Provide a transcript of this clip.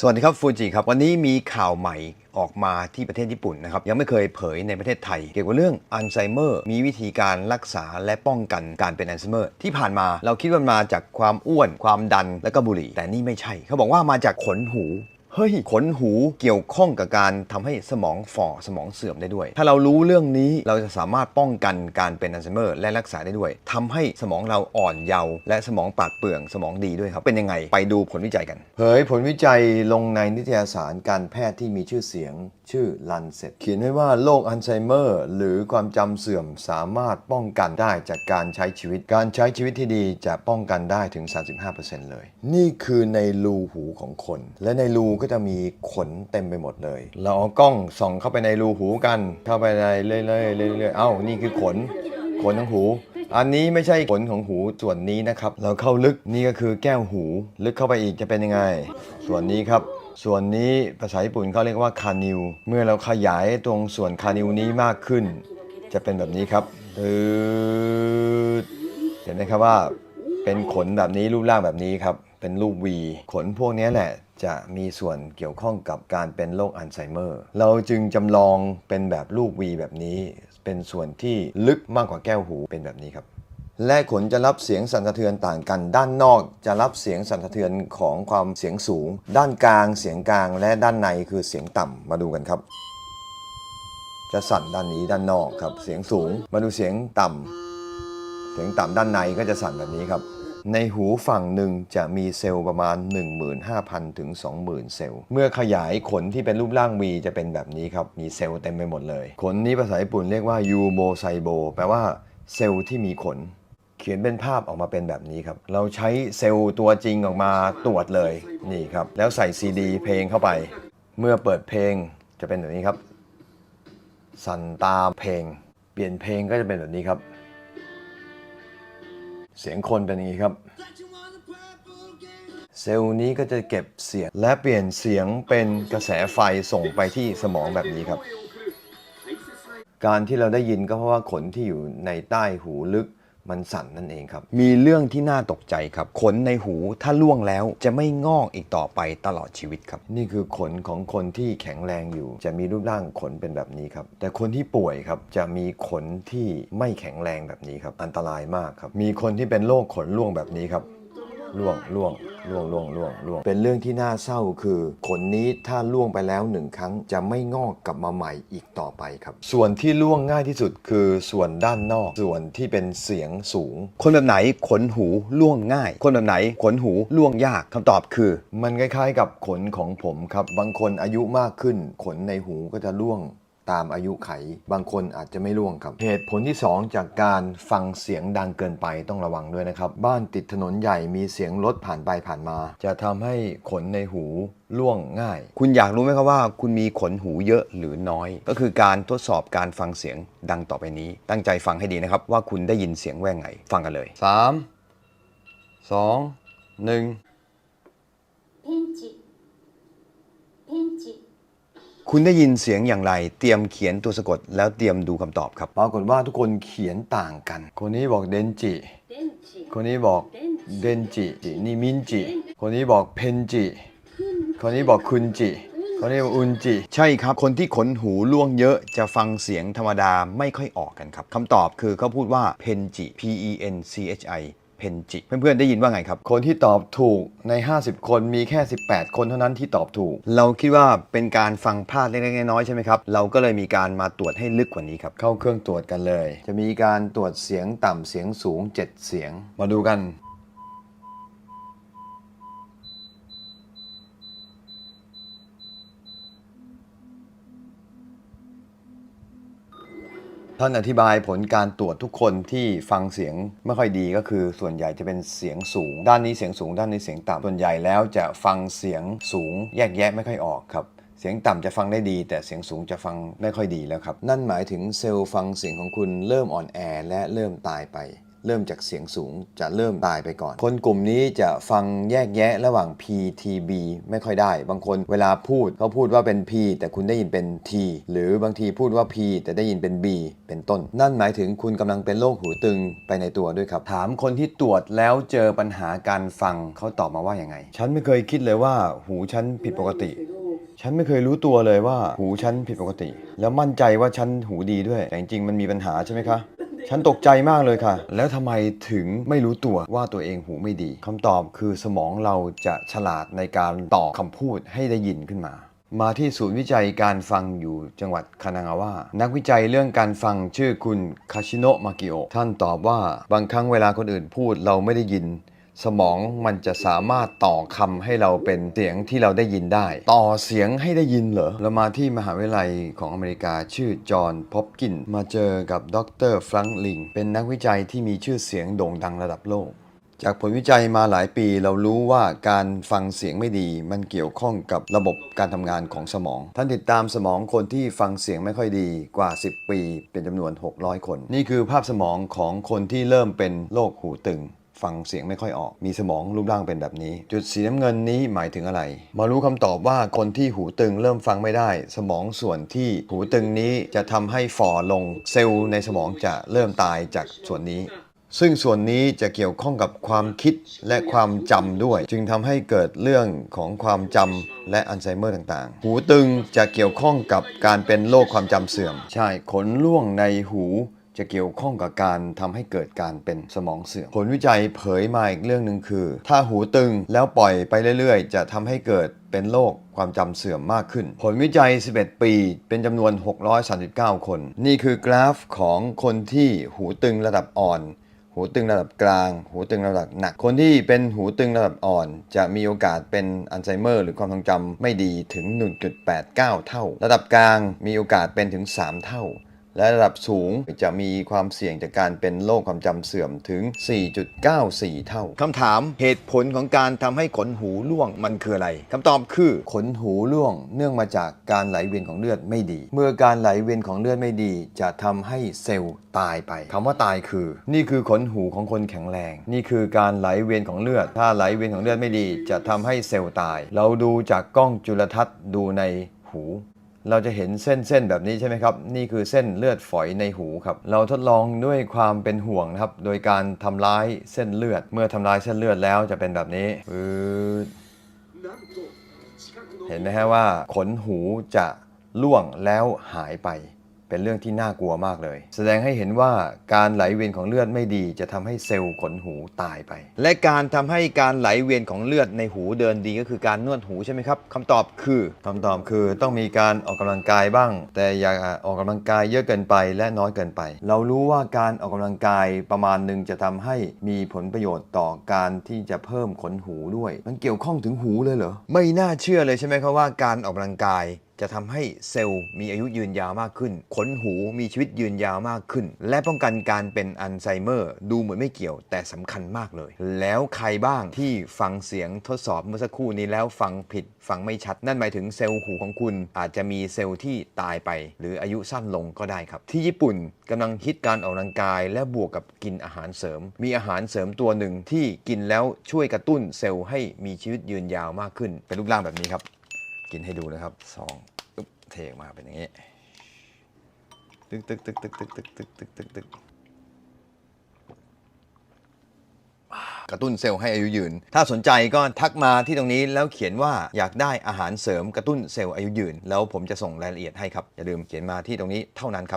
สวัสดีครับฟูจิครับวันนี้มีข่าวใหม่ออกมาที่ประเทศญี่ปุ่นนะครับยังไม่เคยเผยในประเทศไทย เกี่ยวกับเรื่องอัลไซเมอร์มีวิธีการรักษาและป้องกันการเป็นอัลไซเมอร์ที่ผ่านมาเราคิดว่ามันมาจากความอ้วนความดันและก็บุหรี่ แต่นี่ไม่ใช่ เขาบอกว่ามาจากขนหู เฮ้ยขนหูเกี่ยวข้องกับการทำให้สมองฝ่อสมองเสื่อมได้ด้วย ถ้าเรารู้เรื่องนี้เราจะสามารถป้องกันการเป็นอัลไซเมอร์และรักษาได้ด้วยทำให้สมองเราอ่อนเยาว์และสมองปราดเปรื่องสมองดีด้วยครับ เป็นยังไงไปดูผลวิจัยกัน เผยผลวิจัยลงในนิตยสารการแพทย์ที่มีชื่อเสียง ชื่อ Lancet เขียนไว้ว่าโรคอัลไซเมอร์ หรือความจำเสื่อมสามารถป้องกันได้จากการใช้ชีวิต การใช้ชีวิตที่ดีจะป้องกันได้ถึง 35%เลย นี่คือในรูหูของคน และในรูก็จะมีขนเต็มไปหมดเลย เราเอากล้องส่องเข้าไปในรูหูกัน เข้าไปในเรื่อยๆเรื่อยๆเอ้านี่คือขน ขนของหูอันนี้ไม่ใช่ขนของหูส่วนนี้นะครับ เราเข้าลึกนี่ก็คือแก้วหู ลึกเข้าไปอีกจะเป็นยังไง ส่วนนี้ครับ ส่วนนี้ภาษาญี่ปุ่นเขาเรียกว่าคานิว เมื่อเราขยายตรงส่วนคานิวนี้มากขึ้น จะเป็นแบบนี้ครับเห็นไหมครับว่าเป็นขนแบบนี้รูปร่างแบบนี้ครับ เป็นรูป V ขนพวกนี้แหละจะมีส่วนเกี่ยวข้องกับการเป็นโรคอัลไซเมอร์ เราจึงจำลองเป็นแบบรูป V แบบนี้ เป็นส่วนที่ลึกมากกว่าแก้วหูเป็นแบบนี้ครับ และขนจะรับเสียงสั่นสะเทือนต่างกัน ด้านนอกจะรับเสียงสั่นสะเทือนของความเสียงสูง ด้านกลางเสียงกลาง และด้านในคือเสียงต่ำมาดูกันครับ จะสั่นด้านนี้ด้านนอกครับ เสียงสูง มาดูเสียงต่ำเสียงต่ำด้านในก็จะสั่นแบบนี้ครับในหูฝั่งหนึ่งจะมีเซลล์ประมาณ 15,000 ถึง 20,000 เซลล์ เมื่อขยายขนที่เป็นรูปร่างวีจะเป็นแบบนี้ครับ มีเซลล์เต็มไปหมดเลย ขนนี้ภาษาญี่ปุ่นเรียกว่ายูโมไซโบแปลว่าเซลล์ที่มีขน เขียนเป็นภาพออกมาเป็นแบบนี้ครับ เราใช้เซลล์ตัวจริงออกมาตรวจเลยนี่ครับ แล้วใส่ซีดีเพลงเข้าไป เมื่อเปิดเพลงจะเป็นแบบนี้ครับ สั่นตามเพลง เปลี่ยนเพลงก็จะเป็นแบบนี้ครับ เสียงคนเป็นอย่างนี้ครับ เซลล์นี้ก็จะเก็บเสียงและเปลี่ยนเสียงเป็นกระแสไฟส่งไปที่สมองแบบนี้ครับ การที่เราได้ยินก็เพราะว่าขนที่อยู่ในใต้หูลึก มันสั่นนั่นเองครับ มีเรื่องที่น่าตกใจครับ ขนในหูถ้าล่วงแล้วจะไม่งอกอีกต่อไปตลอดชีวิตครับ นี่คือขนของคนที่แข็งแรงอยู่ จะมีรูปร่างขนเป็นแบบนี้ครับ แต่คนที่ป่วยครับจะมีขนที่ไม่แข็งแรงแบบนี้ครับ อันตรายมากครับ มีคนที่เป็นโรคขนล่วงแบบนี้ครับ ร่วงร่วงร่วงร่วงร่วงร่วง เป็นเรื่องที่น่าเศร้าคือขนนี้ถ้าร่วงไปแล้วหนึ่งครั้งจะไม่งอกกลับมาใหม่อีกต่อไปครับ ส่วนที่ร่วงง่ายที่สุดคือส่วนด้านนอก ส่วนที่เป็นเสียงสูง คนแบบไหนขนหูล่วงง่าย คนแบบไหนขนหูล่วงยากคำตอบคือ มันคล้ายๆกับขนของผมครับบางคนอายุมากขึ้น ขนในหูก็จะร่วง ตามอายุไข บางคนอาจจะไม่ร่วงครับ เหตุผลที่ 2 จากการฟังเสียงดังเกินไปต้องระวังด้วยนะครับ บ้านติดถนนใหญ่มีเสียงรถผ่านไปผ่านมา จะทำให้ขนในหูล่วงง่าย คุณอยากรู้ไหมครับว่าคุณมีขนหูเยอะหรือน้อย ก็คือการทดสอบการฟังเสียงดังต่อไปนี้ ตั้งใจฟังให้ดีนะครับ ว่าคุณได้ยินเสียงแว่งไง ฟังกันเลย 3 2 1 벤치 벤치 คุณได้ยินเสียงอย่างไร เตรียมเขียนตัวสะกด แล้วเตรียมดูคำตอบครับ ปรากฏว่าทุกคนเขียนต่างกัน คนนี้บอกเดนจิคนนี้บอกเดนจิ นี่มินจิ คนนี้บอกเพนจิ คนนี้บอกคุณจิ คนนี้บอกอุนจิ ใช่ครับ คนที่ขนหูล่วงเยอะจะฟังเสียงธรรมดาไม่ค่อยออกกันครับคำตอบคือเขาพูดว่าเพนจิ P E N C H I เพนจิ เพื่อนๆได้ยินว่าไงครับ คนที่ตอบถูกใน 50 คนมีแค่ 18 คนเท่านั้นที่ตอบถูก เราคิดว่าเป็นการฟังพลาดเล็กๆน้อยๆใช่ไหมครับเราก็เลยมีการมาตรวจให้ลึกกว่านี้ครับเข้าเครื่องตรวจกันเลย จะมีการตรวจเสียงต่ำเสียงสูง 7 เสียง มาดูกัน ท่านอธิบายผลการตรวจทุกคนที่ฟังเสียงไม่ค่อยดีก็คือส่วนใหญ่จะเป็นเสียงสูง ด้านนี้เสียงสูง ด้านนี้เสียงต่ำส่วนใหญ่แล้วจะฟังเสียงสูง แยกแยะไม่ค่อยออกครับเสียงต่ำจะฟังได้ดี แต่เสียงสูงจะฟังไม่ค่อยดีแล้วครับ นั่นหมายถึงเซลล์ฟังเสียงของคุณเริ่มอ่อนแอและเริ่มตายไป เริ่มจากเสียงสูงจะเริ่มตายไปก่อน คนกลุ่มนี้จะฟังแยกแยะระหว่าง P T B ไม่ค่อยได้ บางคนเวลาพูดเขาพูดว่าเป็น P แต่คุณได้ยินเป็น T หรือบางทีพูดว่า P แต่ได้ยินเป็น B เป็นต้น นั่นหมายถึงคุณกำลังเป็นโรคหูตึงไปในตัวด้วยครับ ถามคนที่ตรวจแล้วเจอปัญหาการฟังเขาตอบมาว่าอย่างไง ฉันไม่เคยคิดเลยว่าหูฉันผิดปกติฉันไม่เคยรู้ตัวเลยว่าหูฉันผิดปกติ แล้วมั่นใจว่าฉันหูดีด้วย แต่จริงๆมันมีปัญหาใช่ไหมคะ ฉันตกใจมากเลยค่ะ แล้วทำไมถึงไม่รู้ตัวว่าตัวเองหูไม่ดีคำตอบคือสมองเราจะฉลาดในการต่อคำพูดให้ได้ยินขึ้นมา มาที่ศูนย์วิจัยการฟังอยู่จังหวัดคานางาวะนักวิจัยเรื่องการฟังชื่อคุณคาชิโนะมากิโอท่านตอบว่าบางครั้งเวลาคนอื่นพูดเราไม่ได้ยิน สมองมันจะสามารถต่อคำให้เราเป็นเสียงที่เราได้ยินได้ ต่อเสียงให้ได้ยินเหรอ เรามาที่มหาวิทยาลัยของอเมริกาชื่อจอห์นพอปกิน มาเจอกับดรฟรังลิง เป็นนักวิจัยที่มีชื่อเสียงโด่งดังระดับโลก จากผลวิจัยมาหลายปีเรารู้ว่าการฟังเสียงไม่ดี มันเกี่ยวข้องกับระบบการทำงานของสมอง ท่านติดตามสมองคนที่ฟังเสียงไม่ค่อยดีกว่า 10 ปี เป็นจำนวน 600 คน นี่คือภาพสมองของคนที่เริ่มเป็นโรคหูตึง ฟังเสียงไม่ค่อยออก มีสมองรูปร่างเป็นแบบนี้ จุดสีน้ำเงินนี้หมายถึงอะไร มารู้คำตอบว่าคนที่หูตึงเริ่มฟังไม่ได้ สมองส่วนที่หูตึงนี้จะทำให้ฝ่อลงเซลล์ในสมองจะเริ่มตายจากส่วนนี้ซึ่งส่วนนี้จะเกี่ยวข้องกับความคิดและความจำด้วย จึงทำให้เกิดเรื่องของความจำและอัลไซเมอร์ต่างๆ หูตึงจะเกี่ยวข้องกับการเป็นโรคความจำเสื่อม ใช่ขนร่วงในหู จะเกี่ยวข้องกับการทำให้เกิดการเป็นสมองเสื่อม ผลวิจัยเผยมาอีกเรื่องหนึ่งคือ ถ้าหูตึงแล้วปล่อยไปเรื่อยๆ จะทำให้เกิดเป็นโรคความจำเสื่อมมากขึ้น ผลวิจัย 11 ปี เป็นจำนวน 639 คน นี่คือกราฟของคนที่หูตึงระดับอ่อน หูตึงระดับกลาง หูตึงระดับหนัก คนที่เป็นหูตึงระดับอ่อน จะมีโอกาสเป็นอัลไซเมอร์ หรือความทรงจำไม่ดีถึง 1.89 เท่า ระดับกลางมีโอกาสเป็นถึง 3 เท่า และระดับสูงจะมีความเสี่ยงจากการเป็นโรคความจำเสื่อมถึง 4.94 เท่า คำถามเหตุผลของการทำให้ขนหูร่วงมันคืออะไรคำตอบคือขนหูร่วงเนื่องมาจากการไหลเวียนของเลือดไม่ดี เมื่อการไหลเวียนของเลือดไม่ดี จะทำให้เซลล์ตายไปคำว่าตายคือ นี่คือขนหูของคนแข็งแรง นี่คือการไหลเวียนของเลือด ถ้าไหลเวียนของเลือดไม่ดี จะทำให้เซลล์ตาย เราดูจากกล้องจุลทรรศน์ดูในหู เราจะเห็นเส้นเส้นแบบนี้ใช่ไหมครับ นี่คือเส้นเลือดฝอยในหูครับ เราทดลองด้วยความเป็นห่วงนะครับ โดยการทำร้ายเส้นเลือด เมื่อทำร้ายเส้นเลือดแล้วจะเป็นแบบนี้ปืดเห็นไหมฮะว่าขนหูจะล่วงแล้วหายไป เป็นเรื่องที่น่ากลัวมากเลย แสดงให้เห็นว่าการไหลเวียนของเลือดไม่ดี จะทำให้เซลล์ขนหูตายไป และการทำให้การไหลเวียนของเลือดในหูเดินดีก็คือการนวดหูใช่ไหมครับคำตอบคือคำตอบคือต้องมีการออกกำลังกายบ้าง แต่อย่าออกกำลังกายเยอะเกินไปและน้อยเกินไป เรารู้ว่าการออกกำลังกายประมาณหนึ่งจะทำให้มีผลประโยชน์ต่อการที่จะเพิ่มขนหูด้วย มันเกี่ยวข้องถึงหูเลยเหรอไม่น่าเชื่อเลยใช่ไหมครับว่าการออกกำลังกาย จะทำให้เซลล์มีอายุยืนยาวมากขึ้น ขนหูมีชีวิตยืนยาวมากขึ้น และป้องกันการเป็นอัลไซเมอร์ ดูเหมือนไม่เกี่ยวแต่สำคัญมากเลย แล้วใครบ้างที่ฟังเสียงทดสอบเมื่อสักครู่นี้แล้วฟังผิด ฟังไม่ชัด นั่นหมายถึงเซลล์หูของคุณ อาจจะมีเซลล์ที่ตายไป หรืออายุสั้นลงก็ได้ครับ ที่ญี่ปุ่นกำลังฮิตการออกกำลังกาย และบวกกับกินอาหารเสริม มีอาหารเสริมตัวหนึ่งที่กินแล้วช่วยกระตุ้นเซลล์ให้มีชีวิตยืนยาวมากขึ้น เป็นรูปร่างแบบนี้ครับ กินให้ดูนะครับสองเทออกมาเป็นอย่างนี้ตึกตึกตึกตึกตึกตึกตึกตึกตึกตึกกระตุ้นเซลล์ให้อายุยืน ถ้าสนใจก็ทักมาที่ตรงนี้แล้วเขียนว่าอยากได้อาหารเสริมกระตุ้นเซลล์อายุยืน แล้วผมจะส่งรายละเอียดให้ครับ อย่าลืมเขียนมาที่ตรงนี้เท่านั้นครับ